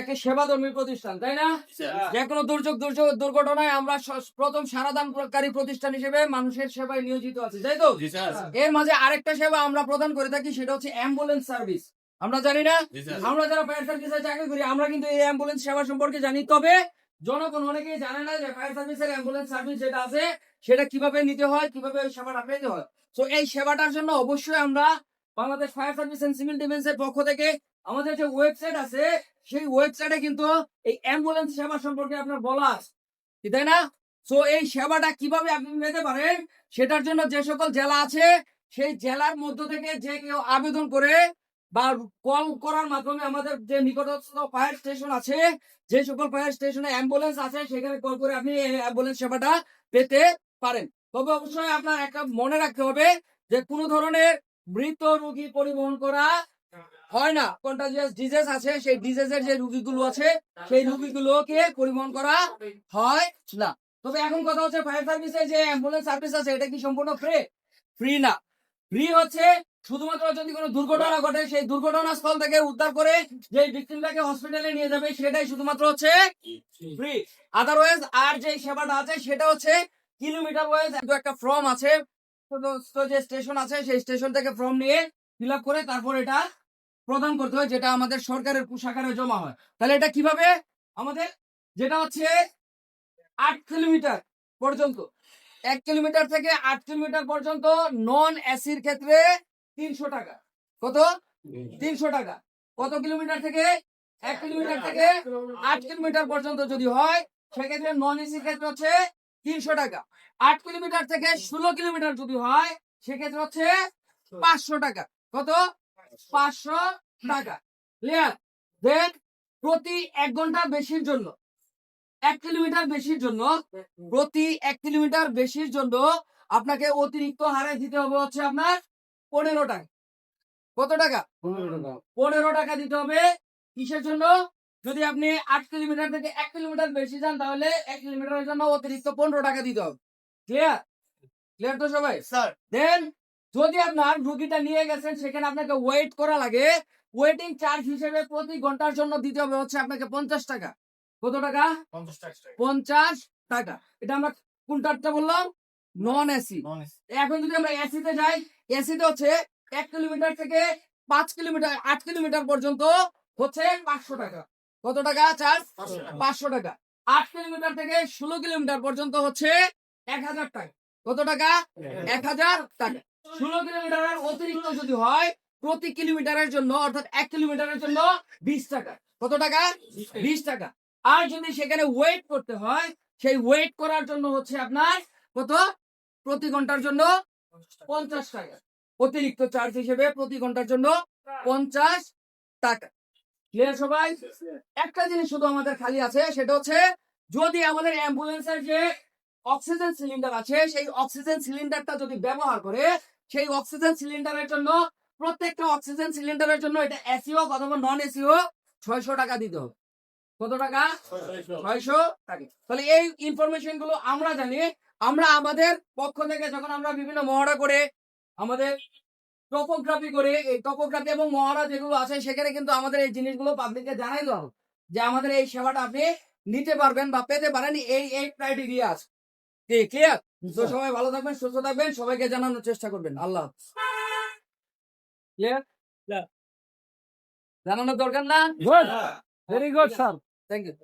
একটা সেবাধর্মী প্রতিষ্ঠান তাই না? যে কোনো দুর্যোগ দুর্যোগ দুর্ঘটনায় আমরা প্রথম সারাদানকারী প্রতিষ্ঠান হিসেবে মানুষের সেবায় নিয়োজিত আছি তাই তো? এর মাঝে আরেকটা সেবা আমরা প্রদান করে থাকি সেটা হচ্ছে অ্যাম্বুলেন্স সার্ভিস আমরা জানি না? আমরা যারা ফায়ার সার্ভিসে চাকরি করি আমরা কিন্তু এই অ্যাম্বুলেন্স সেবা সম্পর্কে জানি। তবে জনগণ অনেকেই জানে না যে ফায়ার সার্ভিসের অ্যাম্বুলেন্স সার্ভিস যেটা আছে সেটা কীভাবে নিতে হয় কীভাবে ওই সেবাটা পেতে হয়। তো এই সেবাটার জন্য অবশ্যই আমরা Bangladesh fire service and civil ডিফেন্সের পক্ষ থেকে আমাদের যে ওয়েবসাইট আছে, সেই ওয়েবসাইটে কিন্তু এই অ্যাম্বুলেন্স সেবা সম্পর্কে আপনার বলা আছে। তাই না? তো এই সেবাটা কীভাবে আপনি পেতে পারেন, সেটার জন্য যে সকল জেলা আছে, সেই জেলার মধ্য থেকে যে কেউ আবেদন করে বা কল করার মাধ্যমে আমাদের যে নিকটস্থ ফায়ার স্টেশন আছে, যে সকল ফায়ার স্টেশনে অ্যাম্বুলেন্স আছে, সেখানে কল করে আপনি অ্যাম্বুলেন্স সেবাটা পেতে পারেন। তবে অবশ্যই আপনার একটা মনে রাখতে হবে যে কোনো ধরনের মৃত রোগী পরিবহন করা হয় না। কন্টাজিয়াস ডিজিজ আছে, সেই ডিজিজের যে রোগীগুলো আছে, সেই রোগীগুলোকে পরিবহন করা হয় না। তবে এখন কথা হচ্ছে ফায়ার সার্ভিসে যে অ্যাম্বুলেন্স সার্ভিস আছে, এটা কি সম্পূর্ণ ফ্রি ফ্রি না। ফ্রি হচ্ছে শুধুমাত্র যদি কোনো দুর্ঘটনা ঘটে, সেই দুর্ঘটনা স্থল থেকে উদ্ধার করে যে ভিকটিমটাকে হসপিটালে নিয়ে যাবে, সেটাই শুধুমাত্র হচ্ছে ফ্রি আদারওয়াইজ আর যে সেবাটা আছে, সেটা হচ্ছে কিলোমিটার ওয়াইজ একটা ফর্ম আছে। যে স্টেশন আছে, সেই স্টেশন থেকে ফর্ম নিয়ে ফিল করে তারপর এটা প্রদান করতে হয়, যেটা আমাদের সরকারের কোষাগারে জমা হয়। তাহলে এটা কীভাবে? আমাদের যেটা হচ্ছে আট কিলোমিটার পর্যন্ত। এক কিলোমিটার থেকে আট কিলোমিটার পর্যন্ত নন এসির ক্ষেত্রে তিনশো টাকা। কত? তিনশো টাকা। কত কিলোমিটার থেকে? এক কিলোমিটার থেকে আট কিলোমিটার পর্যন্ত যদি হয়, সেক্ষেত্রে নন এসির ক্ষেত্রে হচ্ছে তিনশো টাকা। আট কিলোমিটার থেকে ষোলো কিলোমিটার যদি হয়, সেক্ষেত্রে হচ্ছে পাঁচশো টাকা। কত? পাঁচশো টাকা। ক্লিয়ার দেন প্রতি এক ঘণ্টা বেশির জন্য এক কিলোমিটার বেশির জন্য প্রতি এক কিলোমিটার বেশির জন্য আপনাকে অতিরিক্ত হারে দিতে হবে হচ্ছে আপনার পনেরো টাকা। কত টাকা? পনেরো টাকা। দিতে হবে। কিসের জন্য? যদি আপনি আট কিলোমিটার থেকে এক কিলোমিটার বেশি যান তাহলে এক কিলোমিটারের জন্য অতিরিক্ত পনেরো টাকা দিতে হবে। ক্লিয়ার ক্লিয়ার তো সবাই? স্যার দেন যদি আপনার রুগীটা নিয়ে গেছেন সেখানে আপনাকে ওয়েট করা লাগে। ওয়েটিং চার্জ হিসেবে প্রতি ঘণ্টার জন্য দিতে হবে হচ্ছে আপনাকে পঞ্চাশ টাকা। কত টাকা? পঞ্চাশ টাকা। এটা আমরা কোনটারটা বললাম নন এসি এখন যদি আমরা এসিতে যাই এসিতে হচ্ছে এক কিলোমিটার থেকে পাঁচ কিলোমিটার আট কিলোমিটার পর্যন্ত হচ্ছে পাঁচশো টাকা। কত টাকা? চার্জ? পাঁচশো টাকা। আট কিলোমিটার থেকে ষোলো কিলোমিটার পর্যন্ত হচ্ছে এক হাজার টাকা। কত টাকা? এক হাজার টাকা। ষোলো কিলোমিটারের অতিরিক্ত যদি হয় প্রতি কিলোমিটারের জন্য অর্থাৎ এক কিলোমিটারের জন্য বিশ টাকা। কত টাকা? বিশ টাকা। আর যদি সেখানে ওয়েট করতে হয় সেই ওয়েট করার জন্য হচ্ছে আপনার কত? প্রতি ঘণ্টার জন্য পঞ্চাশ টাকা। অতিরিক্ত চার্জ হিসেবে প্রতি ঘণ্টার জন্য পঞ্চাশ টাকা। ক্লিয়ার সবাই? একটা জিনিস শুধু আমাদের খালি আছে সেটা হচ্ছে যদি আমাদের অ্যাম্বুলেন্সের যে অক্সিজেন সিলিন্ডার আছে সেই অক্সিজেন সিলিন্ডারটা যদি ব্যবহার করে সেই অক্সিজেন সিলিন্ডারের জন্য প্রত্যেকটা অক্সিজেন সিলিন্ডারের জন্য এটা এসি হোক অথবা নন এসি হোক ছয়শো টাকা দিতে হবে। কত টাকা? ছয়শো। টাকা। তাহলে এই ইনফরমেশনগুলো আমরা জানি। আমরা আমাদের পক্ষ থেকে যখন আমরা বিভিন্ন মহড়া করে আমাদের টপোগ্রাফি করে এই টপোগ্রাফি এবং মহড়া যেগুলো আছে সেখানে কিন্তু আমাদের এই জিনিসগুলো পাবলিককে জানাই দেওয়া যে আমাদের এই সেবাটা আপনি নিতে পারবেন বা পেতে পারেন এই এই ক্রাইটেরিয়া আছে। ক্লিয়ার তো সবাই ভালো থাকবেন সুস্থ থাকবেন সবাইকে জানানোর চেষ্টা করবেন। আল্লাহ ক্লিয়ার জানানোর দরকার না? Good very good sir thank you